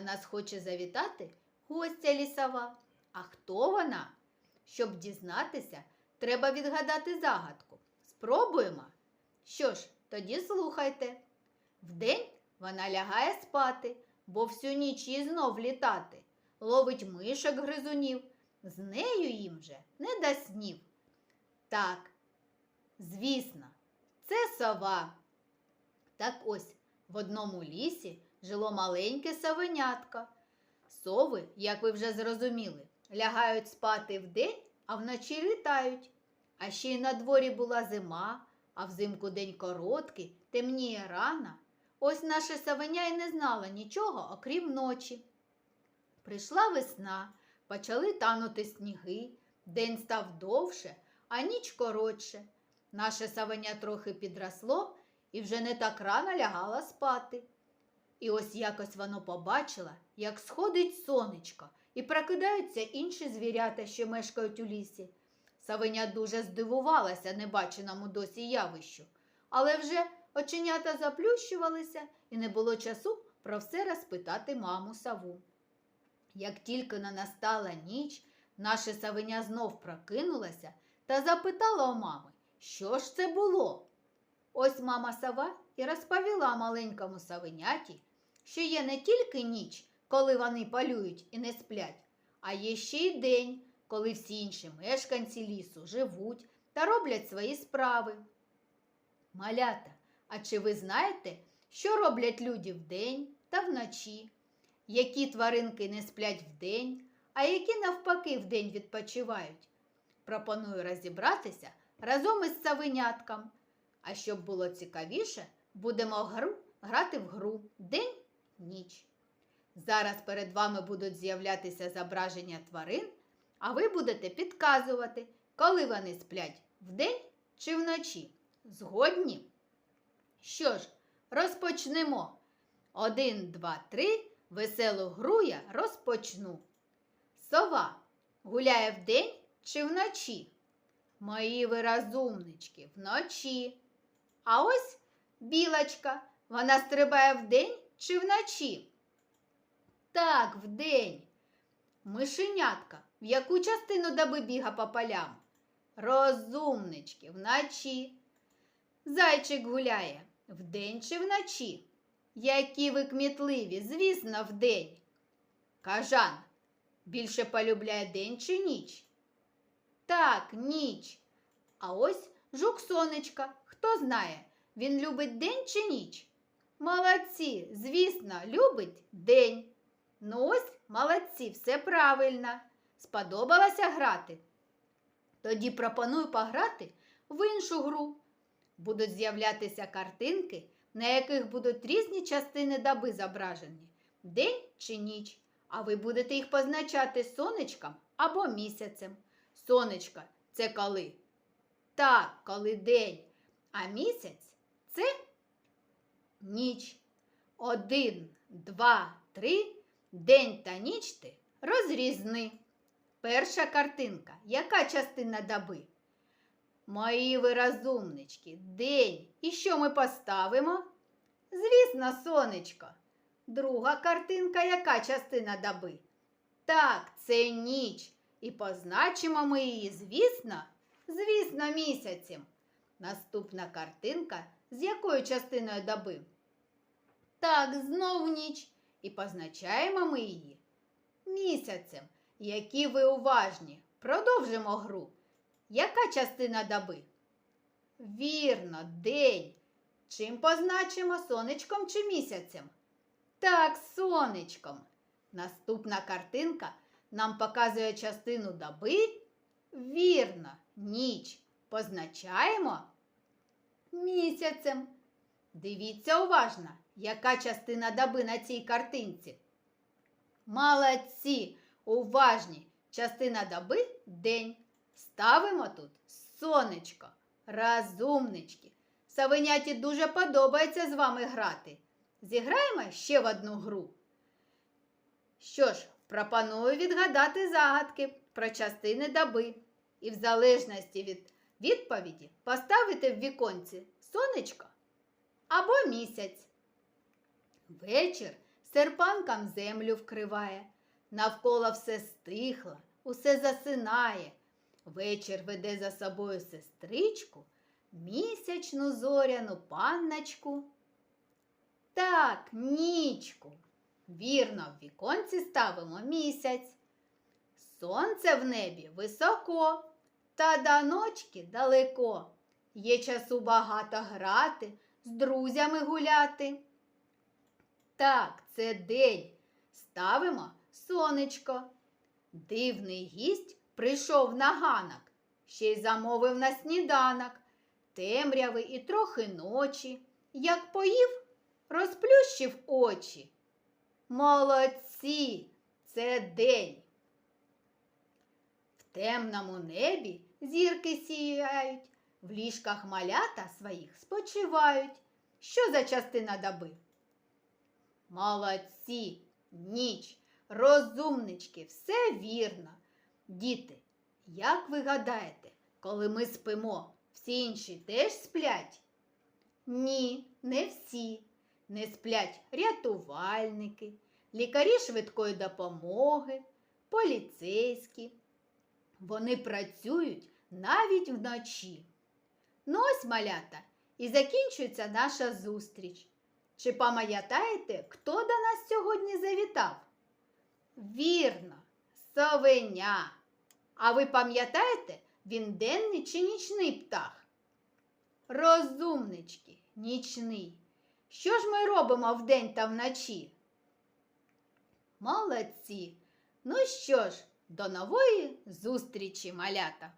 нас хоче завітати гостя лісова. А хто вона? Щоб дізнатися, треба відгадати загадку. Спробуємо. Що ж, тоді слухайте. Вдень вона лягає спати, бо всю ніч їй знов літати. Ловить мишок гризунів, з нею їм же не до снів. Так, звісно, це сова. Так ось в одному лісі жило маленьке совенятко. Сови, як ви вже зрозуміли, лягають спати вдень, а вночі літають. А ще й на дворі була зима, а взимку день короткий, темніє рано. Ось наше совеня й не знала нічого, окрім ночі. Прийшла весна, почали танути сніги, день став довше, а ніч коротше. Наше савеня трохи підросло і вже не так рано лягала спати. І ось якось воно побачило, як сходить сонечко, і прокидаються інші звірята, що мешкають у лісі. Савеня дуже здивувалася небаченому досі явищу, але вже оченята заплющувалися і не було часу про все розпитати маму саву. Як тільки на настала ніч, наше савеня знов прокинулася та запитала у мами, що ж це було. Ось мама сова і розповіла маленькому савеняті, що є не тільки ніч, коли вони полюють і не сплять, а є ще й день, коли всі інші мешканці лісу живуть та роблять свої справи. Малята, а чи ви знаєте, що роблять люди вдень та вночі? Які тваринки не сплять вдень, а які навпаки вдень відпочивають? Пропоную розібратися разом із савенятком. А щоб було цікавіше, будемо гру, грати в гру день-ніч. Зараз перед вами будуть з'являтися зображення тварин, а ви будете підказувати, коли вони сплять вдень чи вночі. Згодні? Що ж, розпочнемо. Один, два, три. Веселу гру я розпочну. Сова гуляє вдень чи вночі? Мої ви розумнички, вночі. А ось білочка, вона стрибає вдень чи вночі? Так, вдень. Мишенятка, в яку частину доби біга по полям? Розумнички, вночі. Зайчик гуляє вдень чи вночі? Які ви кмітливі, звісно, вдень. Кажан більше полюбляє день чи ніч? Так, ніч. А ось жук сонечка. Хто знає, він любить день чи ніч? Молодці, звісно, любить день. Ну ось, молодці, все правильно. Сподобалося грати? Тоді пропоную пограти в іншу гру. Будуть з'являтися картинки, на яких будуть різні частини доби зображені день чи ніч. А ви будете їх позначати сонечком або місяцем. Сонечко це коли? Так, коли день. А місяць це ніч. Один, два, три. День та ніч ти розрізни. Перша картинка. Яка частина доби? Мої ви розумнички, день. І що ми поставимо? Звісно, сонечко. Друга картинка, яка частина доби? Так, це ніч. І позначимо ми її, звісно, звісно, місяцем. Наступна картинка з якою частиною доби? Так, знов ніч. І позначаємо ми її місяцем. Які ви уважні. Продовжимо гру. Яка частина доби? Вірно, день. Чим позначимо сонечком чи місяцем? Так, сонечком. Наступна картинка нам показує частину доби. Вірно, ніч. Позначаємо місяцем. Дивіться уважно, яка частина доби на цій картинці. Молодці, уважні. Частина доби день. Ставимо тут сонечко, розумнички. Савеняті дуже подобається з вами грати. Зіграємо ще в одну гру. Що ж, пропоную відгадати загадки про частини доби. І в залежності від відповіді поставити в віконці сонечко або місяць. Вечір серпанкам землю вкриває, навколо все стихло, усе засинає. Вечір веде за собою сестричку, місячну зоряну панночку. Так, нічку. Вірно, в віконці ставимо місяць. Сонце в небі високо, та до ночки далеко. Є часу багато грати, з друзями гуляти. Так, це день. Ставимо сонечко. Дивний гість прийшов на ганок, ще й замовив на сніданок. Темряви і трохи ночі. Як поїв, розплющив очі. Молодці, це день. В темному небі зірки сіяють, в ліжках малята своїх спочивають. Що за частина доби? Молодці, ніч, розумнички, все вірно. Діти, як ви гадаєте, коли ми спимо, всі інші теж сплять? Ні, не всі. Не сплять рятувальники, лікарі швидкої допомоги, поліцейські. Вони працюють навіть вночі. Ну ось, малята, і закінчується наша зустріч. Чи пам'ятаєте, хто до нас сьогодні завітав? Вірно, совеня. А ви пам'ятаєте, він денний чи нічний птах? Розумнички, нічний. Що ж ми робимо вдень та вночі? Молодці. Ну що ж, до нової зустрічі, малята!